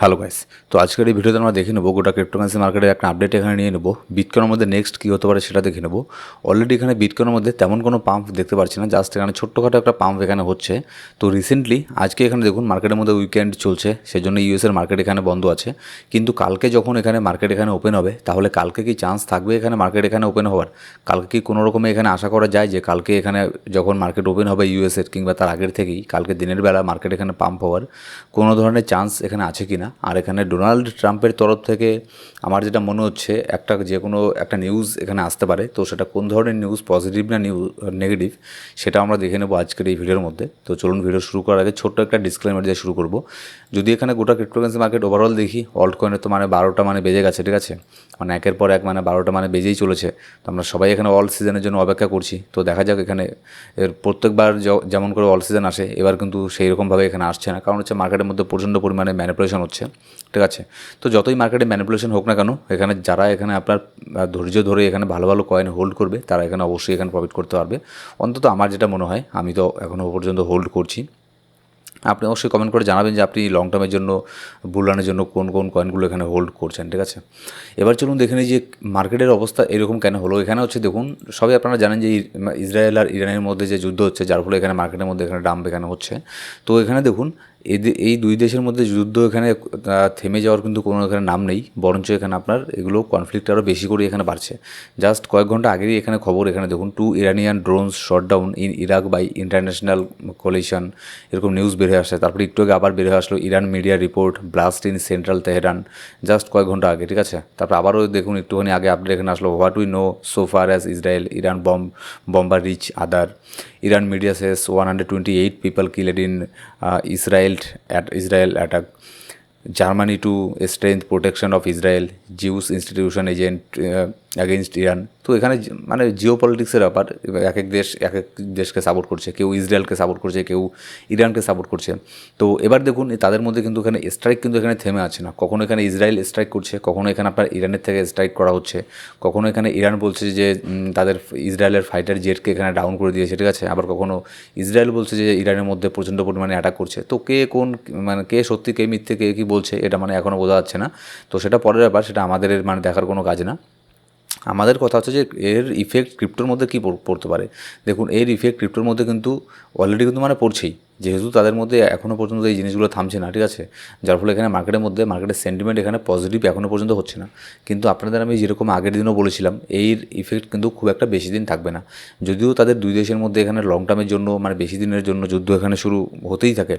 Hello guys, তো আজকের এই ভিডিওতে আমরা দেখে নেব গোটা ক্রিপ্টোকারেন্সি মার্কেটের একটা আপডেট এখানে নিয়ে নেব। বিটকয়েনের মধ্যে নেক্সট কী হতে পারে সেটা দেখে নেব। অলরেডি এখানে বিটকয়েনের মধ্যে তেমন কোনো পাম্প দেখতে পাচ্ছি না জাস্ট এখানে ছোট্টখাটো একটা পাম্প এখানে হচ্ছে। তো রিসেন্টলি আজকে এখানে দেখুন মার্কেটের মধ্যে উইকেন্ড চলছে, সেজন্য ইউএসের মার্কেট এখানে বন্ধ আছে। কিন্তু কালকে যখন এখানে মার্কেট এখানে ওপেন হবে, তাহলে কালকে কি চান্স থাকবে এখানে মার্কেট এখানে ওপেন হওয়ার? কালকে কি কোনো রকমে এখানে আশা করা যায় যে কালকে এখানে যখন মার্কেট ওপেন হবে ইউএসের কিংবা তার আগের থেকেই, কালকে দিনের বেলা মার্কেট এখানে পাম্প হওয়ার কোনো ধরনের চান্স এখানে আছে কি না আর এখানে ডোনাল্ড ট্রাম্পের তরফ থেকে আমার যেটা মনে হচ্ছে, একটা যে কোনো একটা নিউজ এখানে আসতে পারে। তো সেটা কোন ধরনের নিউজ পজিটিভ না নিউজ নেগেটিভ সেটা আমরা দেখে নেব আজকের এই ভিডিওর মধ্যে। তো চলুন ভিডিও শুরু করার আগে ছোট্ট একটা ডিসক্লেমার দিয়ে শুরু করব। যদি এখানে গোটা ক্রিপ্টোকারেন্সি মার্কেট ওভারঅল দেখি অল্ট কয়েনের তো মানে বারোটা মানে বেজে গেছে, ঠিক আছে? মানে একের পর এক মানে বারোটা মানে বেজেই চলেছে। তো আমরা সবাই এখানে অল সিজনের জন্য অপেক্ষা করছি। তো দেখা যাক এখানে এর প্রত্যেকবার যেমন করে অল সিজন আসে, এবার কিন্তু সেই রকমভাবে এখানে আসছে না। কারণ হচ্ছে মার্কেটের মধ্যে প্রচণ্ড পরিমাণে ম্যানিপুলেশন হচ্ছে। ঠিক আছে? তো যতই মার্কেটে ম্যানিপুলেশন হোক না কেন, এখানে যারা এখানে আপনার ধৈর্য ধরে এখানে ভালো ভালো কয়েন হোল্ড করবে, তারা এখানে অবশ্যই এখানে প্রফিট করতে পারবে। অন্তত আমার যেটা মনে হয়, আমি তো এখনও পর্যন্ত হোল্ড করছি। আপনি অবশ্যই কমেন্ট করে জানাবেন যে আপনি লং টার্মের জন্য বুলানের জন্য কোন কোন কয়েনগুলো এখানে হোল্ড করছেন, ঠিক আছে? এবার চলুন দেখে নিই যে মার্কেটের অবস্থা এরকম কেন হলো। এখানে হচ্ছে দেখুন, সবাই আপনারা জানেন যে ইসরায়েল আর ইরানের মধ্যে যে যুদ্ধ হচ্ছে, যার ফলে এখানে মার্কেটের মধ্যে এখানে ডাম্প এখানে হচ্ছে। তো এখানে দেখুন এই দুই দেশের মধ্যে যুদ্ধ এখানে থেমে যাওয়ার কিন্তু কোনো এখানে নাম নেই, বরঞ্চ এখানে আপনার এগুলো কনফ্লিক্ট আরও বেশি করে এখানে বাড়ছে। জাস্ট কয়েক ঘণ্টা আগেই এখানে খবর, এখানে দেখুন two Iranian drones shot down in Iraq by international coalition এরকম নিউজ বের হয়ে আসছে। তারপরে একটু আগে আবার বের হয়ে আসলো Iran media report blast in central Tehran just কয়েক ঘণ্টা আগে, ঠিক আছে? তারপর আবারও দেখুন, একটুখানি আগে আপডেট এখানে আসলো। What we know so far as Israel Iran bomb bomber reach other Iran media says one hundred twenty eight people killed in Israel Israel attack Germany to strength protection of Israel Jews institution agent against Iran তো এখানে মানে জিও পলিটিক্সের ব্যাপার এক এক দেশ, এক এক দেশকে সাপোর্ট করছে, কেউ ইসরায়েলকে সাপোর্ট করছে, কেউ ইরানকে সাপোর্ট করছে। তো এবার দেখুন তাদের মধ্যে কিন্তু এখানে স্ট্রাইক কিন্তু এখানে থেমে আছে না। কখনো এখানে ইসরায়েল স্ট্রাইক করছে, কখনো এখানে আপনার ইরানের থেকে স্ট্রাইক করা হচ্ছে, কখনো এখানে ইরান বলছে যে তাদের ইসরায়েলের ফাইটার জেটকে এখানে ডাউন করে দিয়েছে, ঠিক আছে? আবার কখনো ইসরায়েল বলছে যে ইরানের মধ্যে প্রচণ্ড পরিমাণে অ্যাটাক করছে। তো কে কোন মানে কে সত্যি, কে মিথ্যে, কে কী বলছে, এটা মানে এখনও বোঝা যাচ্ছে না। তো সেটা পরের ব্যাপার, সেটা আমাদের মানে দেখার কোনো কাজ না। আমাদের কথা হচ্ছে যে এর ইফেক্ট ক্রিপ্টোর মধ্যে কী পড়তে পারে? দেখুন, এর ইফেক্ট ক্রিপ্টোর মধ্যে কিন্তু অলরেডি কিন্তু মানে পড়ছেই। যেহেতু তাদের মধ্যে এখনও পর্যন্ত এই জিনিসগুলো থামছে না, ঠিক আছে? যার ফলে এখানে মার্কেটের মধ্যে মার্কেটের সেন্টিমেন্ট এখানে পজিটিভ এখনও পর্যন্ত হচ্ছে না। কিন্তু আপনাদের আমি যেরকম আগের দিনও বলেছিলাম এর ইফেক্ট কিন্তু খুব একটা বেশি দিন থাকবে না। যদিও তাদের দুই দেশের মধ্যে এখানে লং টার্মের জন্য মানে বেশি দিনের জন্য যুদ্ধ এখানে শুরু হতেই থাকে,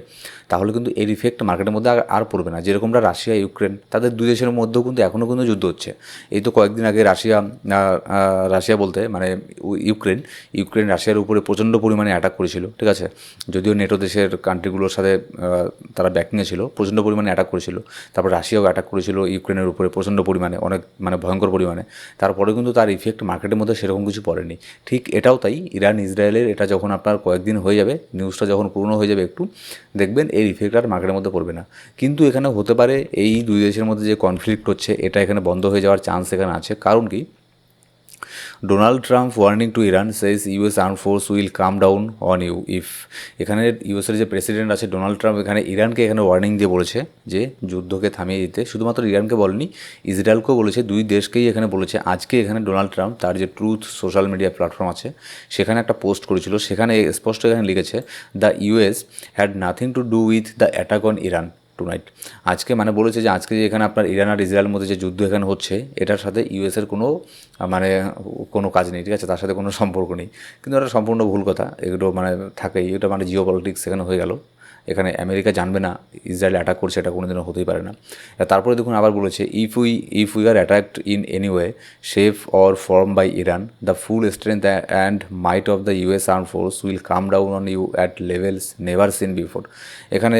তাহলে কিন্তু এর ইফেক্ট মার্কেটের মধ্যে আর- পড়বে না। যেরকমটা রাশিয়া, ইউক্রেন, তাদের দুই দেশের মধ্যেও কিন্তু এখনও কিন্তু যুদ্ধ হচ্ছে। এই তো কয়েকদিন আগে রাশিয়া রাশিয়া বলতে মানে ইউক্রেন ইউক্রেন রাশিয়ার উপরে প্রচণ্ড পরিমাণে অ্যাটাক করেছিল, ঠিক আছে? যদিও নেটো দেশের কান্ট্রিগুলোর সাথে তারা ব্যাকিংয়ে ছিল, প্রচণ্ড পরিমাণে অ্যাটাক করেছিল। তারপর রাশিয়াও অ্যাটাক করেছিল, ইউক্রেনের উপরে প্রচণ্ড পরিমাণে, অনেক মানে ভয়ঙ্কর পরিমাণে। তারপরে কিন্তু তার ইফেক্ট মার্কেটের মধ্যে সেরকম কিছু পড়েনি। ঠিক এটাও তাই, ইরান, ইসরায়েলের এটা যখন আপনার কয়েকদিন হয়ে যাবে নিউজটা যখন পুরনো হয়ে যাবে একটু, দেখবেন এর ইফেক্ট আর মার্কেটের মধ্যে পড়বে না। কিন্তু এখানে হতে পারে, এই দুই দেশের মধ্যে যে কনফ্লিক্ট হচ্ছে, এটা এখানে বন্ধ হয়ে যাওয়ার চান্স এখানে আছে। কারণ কি? Donald Trump warning to Iran says US arm force will come down on you if এখানে ইউএসের যে প্রেসিডেন্ট আছে ডোনাল্ড ট্রাম্প এখানে ইরানকে এখানে ওয়ার্নিং দিয়ে বলেছে যে যুদ্ধকে থামিয়ে দিতে। শুধুমাত্র ইরানকে বলেনি ইসরায়েলকেও বলেছে। দুই দেশকেই এখানে বলেছে। আজকে এখানে ডোনাল্ড ট্রাম্প তার যে ট্রুথ সোশ্যাল মিডিয়া প্ল্যাটফর্ম আছে, সেখানে একটা পোস্ট করেছিল। সেখানে স্পষ্ট এখানে লিখেছে the US had nothing to do with the attack on Iran tonight আজকে মানে বলেছে যে আজকে যে এখানে আপনার ইরান আর ইসরায়েলের মধ্যে যে যুদ্ধ এখানে হচ্ছে, এটার সাথে ইউএসের কোনো মানে কোনো কাজ নেই, ঠিক আছে? তার সাথে কোনো সম্পর্ক নেই। কিন্তু এটা সম্পূর্ণ ভুল কথা। এগুলো মানে থাকেই। এটা মানে জিও পলিটিক্স এখানে হয়ে গেল। এখানে আমেরিকা জানবে না, ইসরায়েল অ্যাটাক করছে, এটা কোনোদিনও হতেই পারে না। তারপরে দেখুন আবার বলেছে if we if we are attacked in any way shape or form by Iran the full strength and might of the US arm force will come down on you at levels never seen before এখানে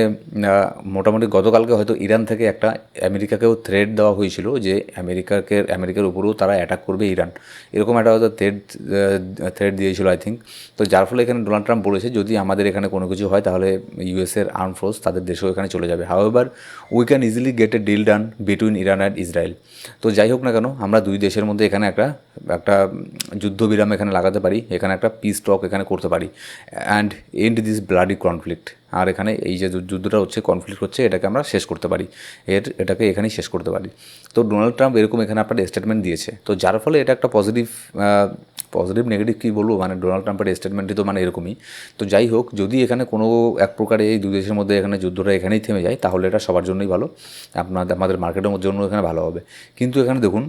মোটামুটি গতকালকে হয়তো Iran থেকে একটা আমেরিকাকেও thread দেওয়া হয়েছিল যে আমেরিকাকে, আমেরিকার উপরেও তারা অ্যাটাক করবে ইরান। এরকম একটা হয়তো থ্রেড থ্রেড দিয়েছিল আই থিঙ্ক তো যার ফলে এখানে ডোনাল্ড ট্রাম্প বলেছে, যদি আমাদের এখানে কোনো কিছু হয়, তাহলে ইউএসএ ইউএসের আর্ম ফোর্স তাদের দেশেও এখানে চলে যাবে। However we can easily get a deal done between Iran and Israel তো যাই হোক না কেন, আমরা দুই দেশের মধ্যে এখানে একটা একটা যুদ্ধবিরাম এখানে লাগাতে পারি, এখানে একটা পিস টক এখানে করতে পারি। And end this bloody conflict আর এখানে এই যে যুদ্ধটা হচ্ছে কনফ্লিক্ট হচ্ছে, এটাকে আমরা শেষ করতে পারি। এর, এটাকে এখানেই শেষ করতে পারি। তো ডোনাল্ড ট্রাম্প এরকম এখানে আপনার স্টেটমেন্ট দিয়েছে। তো যার ফলে এটা একটা পজিটিভ পজিটিভ নেগেটিভ কী বলব? মানে ডোনাল্ড ট্রাম্পের স্টেটমেন্টই তো মানে এরকমই। তো যাই হোক, যদি এখানে কোনো এক প্রকারে এই দু দেশের মধ্যে এখানে যুদ্ধটা এখানেই থেমে যায়, তাহলে এটা সবার জন্যই ভালো। আপনাদের, আমাদের মার্কেটের জন্য এখানে ভালো হবে। কিন্তু এখানে দেখুন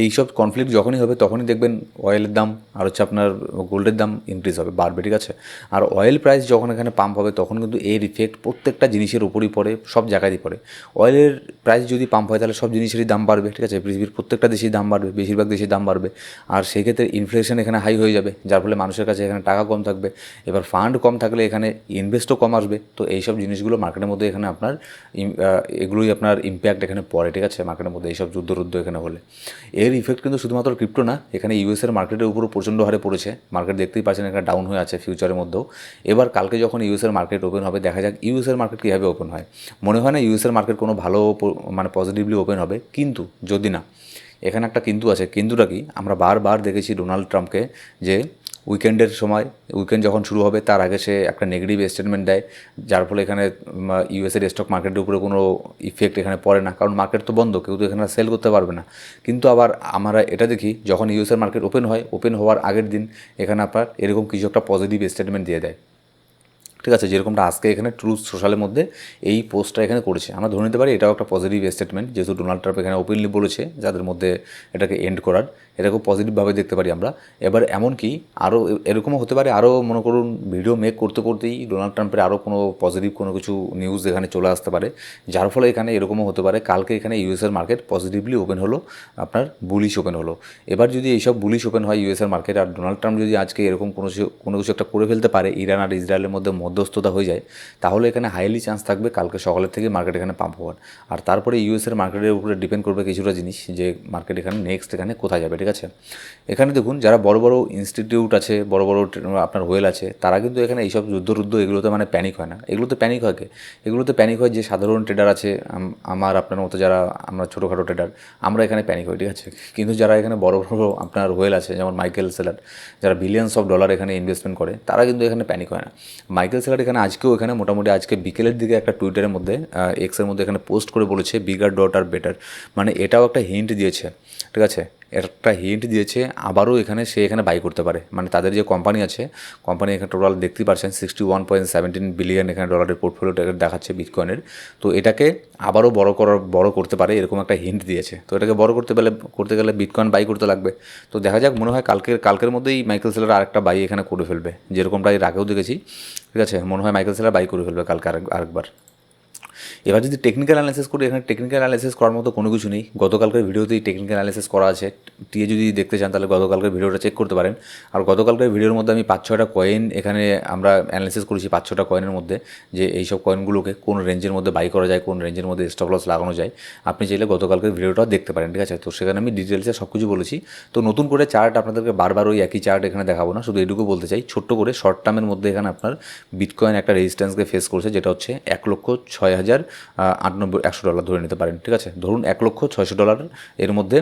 এই সব কনফ্লিক্ট যখনই হবে, তখনই দেখবেন অয়েলের দাম আর হচ্ছে আপনার গোল্ডের দাম ইনক্রিজ হবে, বাড়বে, ঠিক আছে? আর অয়েল প্রাইস যখন এখানে পাম্প হবে, তখন কিন্তু এর ইফেক্ট প্রত্যেকটা জিনিসের উপরই পড়ে, সব জায়গায়ই পড়ে। অয়েলের প্রাইস যদি পাম্প হয়, তাহলে সব জিনিসেরই দাম বাড়বে, ঠিক আছে? পৃথিবীর প্রত্যেকটা দেশেই দাম বাড়বে, বেশিরভাগ দেশেই দাম বাড়বে। আর সেই ক্ষেত্রে ইনফ্লেশন এখানে হাই হয়ে যাবে, যার ফলে মানুষের কাছে এখানে টাকা কম থাকবে। এবার ফান্ড কম থাকলে এখানে ইনভেস্টও কম আসবে। তো এইসব জিনিসগুলো মার্কেটের মধ্যে এখানে আপনার এগুলোই আপনার ইম্প্যাক্ট এখানে পড়ে, ঠিক আছে? মার্কেটের মধ্যে এইসব যুদ্ধ রুদ্ধ এখানে হলে। এর ইফেক্ট কিন্তু শুধুমাত্র ক্রিপ্টো না, এখানে ইউএসের মার্কেটের উপরও প্রচণ্ড হারে পড়েছে। মার্কেট দেখতেই পাচ্ছেন এখানে ডাউন হয়ে আছে ফিউচারের মধ্যেও। এবার কালকে যখন ইউএসের মার্কেট ওপেন হবে, দেখা যাক ইউএসের মার্কেট কীভাবে ওপেন হয়। মনে হয় না ইউএসের মার্কেট কোনো ভালো মানে পজিটিভলি ওপেন হবে, কিন্তু যদি না, এখানে একটা কিন্তু আছে। কিন্তুটা কি? আমরা বারবার দেখেছি ডোনাল্ড ট্রাম্পকে যে উইকেন্ডের সময়, উইকেন্ড যখন শুরু হবে, তার আগে সে একটা নেগেটিভ স্টেটমেন্ট দেয়, যার ফলে এখানে ইউএসের স্টক মার্কেটের উপরে কোনো ইফেক্ট এখানে পড়ে না। কারণ মার্কেট তো বন্ধ, কেউ তো এখানে সেল করতে পারবে না। কিন্তু আবার আমরা এটা দেখি, যখন ইউএসের মার্কেট ওপেন হয় ওপেন হওয়ার আগের দিন, এখানে আপনার এরকম কিছু একটা পজিটিভ স্টেটমেন্ট দিয়ে দেয়। ঠিক আছে, যেরকমটা আজকে এখানে ট্রুথ সোশ্যালের মধ্যে এই পোস্টটা এখানে করেছে। আমরা ধরে নিতে পারি এটাও একটা পজিটিভ স্টেটমেন্ট যেহেতু ডোনাল্ড ট্রাম্প এখানে ওপেনলি বলেছে যাদের মধ্যে এটাকে এন্ড করার এটা খুব পজিটিভভাবে দেখতে পারি আমরা। এবার এমনকি আরও এরকমও হতে পারে আরও মনে করুন ভিডিও মেক করতে করতেই ডোনাল্ড ট্রাম্পের আরও কোনো পজিটিভ কোনো কিছু নিউজ এখানে চলে আসতে পারে। যার ফলে এখানে এরকমও হতে পারে, কালকে এখানে ইউএসের মার্কেট পজিটিভলি ওপেন হলো, আপনার বুলিশ ওপেন হলো। এবার যদি এইসব বুলিশ ওপেন হয় ইউএসের মার্কেট আর ডোনাল্ড ট্রাম্প যদি আজকে এরকম কোনো কিছু কোনো কিছু একটা করে ফেলতে পারে, ইরান আর ইসরায়েলের মধ্যে মধ্যস্থতা হয়ে যায়, তাহলে এখানে হাইলি চান্স থাকবে কালকে সকালের থেকে মার্কেট এখানে পাম্প হওয়ার। আর তারপরে ইউএসের মার্কেটের উপরে ডিপেন্ড করবে কিছুটা জিনিস, যে মার্কেট এখানে নেক্সট এখানে কোথায় যাবে, ঠিক আছে? এখানে দেখুন, যারা বড় বড় ইনস্টিটিউট আছে, বড় বড় আপনার হোয়েল আছে, তারা কিন্তু এখানে এইসব যুদ্ধ রুদ্ধ এগুলোতে মানে প্যানিক হয় না। এগুলোতে প্যানিক হয় কে? এগুলোতে প্যানিক হয় যে সাধারণ ট্রেডার আছে আমার আপনার মতো যারা আমরা ছোটোখাটো ট্রেডার আমরা এখানে প্যানিক হই ঠিক আছে? কিন্তু যারা এখানে বড় বড় আপনার হোয়েল আছে, যেমন মাইকেল সেলার যারা বিলিয়ন্স অফ ডলার এখানে ইনভেস্টমেন্ট করে, তারা কিন্তু এখানে প্যানিক হয় না। মাইকেল সেলার এখানে আজকেও এখানে মোটামুটি আজকে বিকেলের দিকে একটা টুইটারের মধ্যে এক্সের মধ্যে এখানে পোস্ট করে বলেছে বিগার ডট আর বেটার মানে এটাও একটা হিন্ট দিয়েছে, ঠিক আছে? একটা হিন্ট দিয়েছে, আবারও এখানে সে এখানে বাই করতে পারে। মানে তাদের যে কোম্পানি আছে কোম্পানি এখানে টোটাল দেখতেই পারছেন sixty one point seventeen billion এখানে ডলারের পোর্টফোলিওটা দেখাচ্ছে বিটকয়েনের তো এটাকে আবারও বড় করার, বড় করতে পারে, এরকম একটা হিন্ট দিয়েছে। তো এটাকে বড় করতে গেলে করতে গেলে বিটকয়েন বাই করতে লাগবে। তো দেখা যাক, মনে হয় কালকের কালকের মধ্যেই মাইকেল সেলার আরেকটা বাই এখানে করে ফেলবে, যেরকমটা এর আগেও দেখেছি। ঠিক আছে মনে হয় মাইকেল সেলার বাই করে ফেলবে কালকে আরেক আরেকবার। এবার যদি টেকনিক্যাল অ্যানালাইসিস করি, এখানে টেকনিক্যাল অ্যানালাইসিস করার মতো কোনো কিছু নেই। গতকালকের ভিডিওতেই টেকনিক্যাল অ্যানালাইসিস করা আছে। টিএ যদি দেখতে চান, তাহলে গতকালকের ভিডিওটা চেক করতে পারেন। আর গতকালকের ভিডিওর মধ্যে আমি পাঁচ ছয়টা কয়েন এখানে আমরা অ্যানালাইসিস করেছি, পাঁচ ছটা কয়েনের মধ্যে। যে এইসব কয়েনগুলোকে কোন রেঞ্জের মধ্যে বাই করা যায়, কোন রেঞ্জের মধ্যে স্টপ লস লাগানো যায়, আপনি চাইলে গতকালকের ভিডিওটাও দেখতে পারেন, ঠিক আছে? তো সেখানে আমি ডিটেলসে সব কিছু বলেছি। তো নতুন করে চার্ট আপনাদেরকে বারবার ওই একই চার্ট এখানে দেখাবো না, শুধু এটুকু বলতে চাই। ছোট্ট করে শর্ট টার্মের মধ্যে এখানে আপনার বিটকয়েন একটা রেজিস্ট্যান্সকে ফেস করছে, যেটা হচ্ছে এক লক্ষ ছয় হাজার আটানব্বই একশো ডলার ধরে নিতে পারেন, ঠিক আছে? ধরুন এক লক্ষ ছয়শো ডলার এর মধ্যে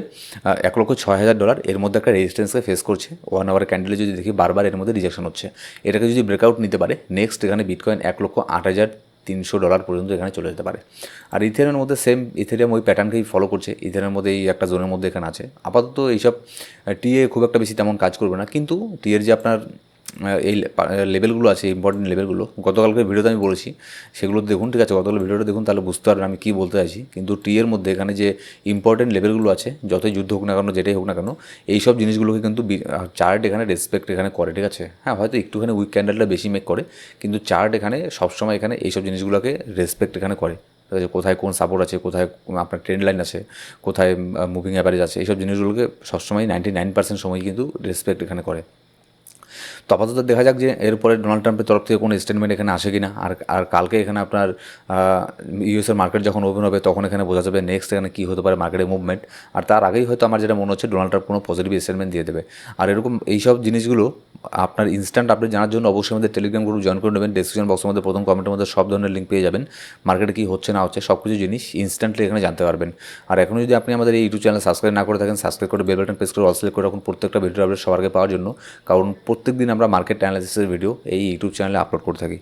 এক লক্ষ ছয় হাজার ডলার এর মধ্যে একটা রেজিস্ট্যান্সকে ফেস করছে। ওয়ান আওয়ার ক্যান্ডেলে যদি দেখি বারবার এর মধ্যে রিজেকশন হচ্ছে। এটাকে যদি ব্রেকআউট নিতে পারে নেক্সট এখানে বিটকয়েন এক লক্ষ আট হাজার তিনশো ডলার পর্যন্ত এখানে চলে যেতে পারে। আর ইথেরিয়ামের মধ্যে সেম ইথেরিয়াম ওই প্যাটার্নকেই ফলো করছে ইথেরিয়ামের মধ্যে এই একটা জোনের মধ্যে এখানে আছে। আপাতত এইসব টিএ খুব একটা বেশি তেমন কাজ করবে না। কিন্তু টিএর যে আপনার এই লেভেলগুলো আছে ইম্পর্টেন্ট লেভেলগুলো গতকালকে ভিডিওতে আমি বলেছি, সেগুলো দেখুন, ঠিক আছে? গতকাল ভিডিওটা দেখুন, তাহলে বুঝতে পারবেন আমি কী বলতে চাইছি। কিন্তু টি এর মধ্যে এখানে যে ইম্পর্টেন্ট লেভেলগুলো আছে, যতই যুদ্ধ হোক না কেন, যেটাই হোক না কেন, এই সব জিনিসগুলোকে কিন্তু চার্ট এখানে রেসপেক্ট এখানে করে, ঠিক আছে? হ্যাঁ হয়তো একটুখানি উইক ক্যান্ডেলটা বেশি মেক করে, কিন্তু চার্ট এখানে সবসময় এখানে এইসব জিনিসগুলোকে রেসপেক্ট এখানে করে। ঠিক আছে? কোথায় কোন সাপোর্ট আছে, কোথায় আপনার ট্রেন্ড লাইন আছে, কোথায় মুভিং অ্যাভারেজ আছে এইসব জিনিসগুলোকে সবসময় নাইনটি নাইন পার্সেন্ট সময় কিন্তু রেসপেক্ট এখানে করে। তো আপাতত দেখা যাক যে এরপরে ডোনাল্ড ট্রাম্পের তরফ থেকে কোনো স্টেটমেন্ট এখানে আসে কিনা। আর আর কালকে এখানে আপনার ইউএসের মার্কেট যখন ওপেন হবে তখন এখানে বোঝা যাবে নেক্সট এখানে কী হতে পারে মার্কেটের মুভমেন্ট আর তার আগেই হয়তো আমার যেটা মনে হচ্ছে ডোনাল্ড ট্রাম্প কোনো পজিটিভ স্টেটমেন্ট দিয়ে দেবে। আর এরকম এইসব জিনিসগুলো আপনার ইনস্ট্যান্ট আপডেট জানার জন্য অবশ্যই আমাদের টেলিগ্রাম গ্রুপ জয়েন করে নেবেন। ডিসক্রিপশন বক্সের মধ্যে প্রথম কমেন্টের মধ্যে সব ধরনের লিঙ্ক পেয়ে যাবেন। মার্কেটে কী হচ্ছে না হচ্ছে সব কিছু জিনিস ইনস্ট্যান্টলি এখানে জানতে পারবেন। আর এখনও যদি আপনি আমাদের এই ইউটিউব চ্যানেল সাবস্ক্রাইব না করে থাকেন সাবস্ক্রাইব করে বেল বাটন প্রেস করে অল সিলেক্ট করে রাখুন। প্রত্যেকটা ভিডিও আপডেট সবার পাওয়ার জন্য। কারণ প্রত্যেক দিন আমরা মার্কেট অ্যানালাইসিসের ভিডিও এই ইউটিউব চ্যানেলে আপলোড করে থাকি।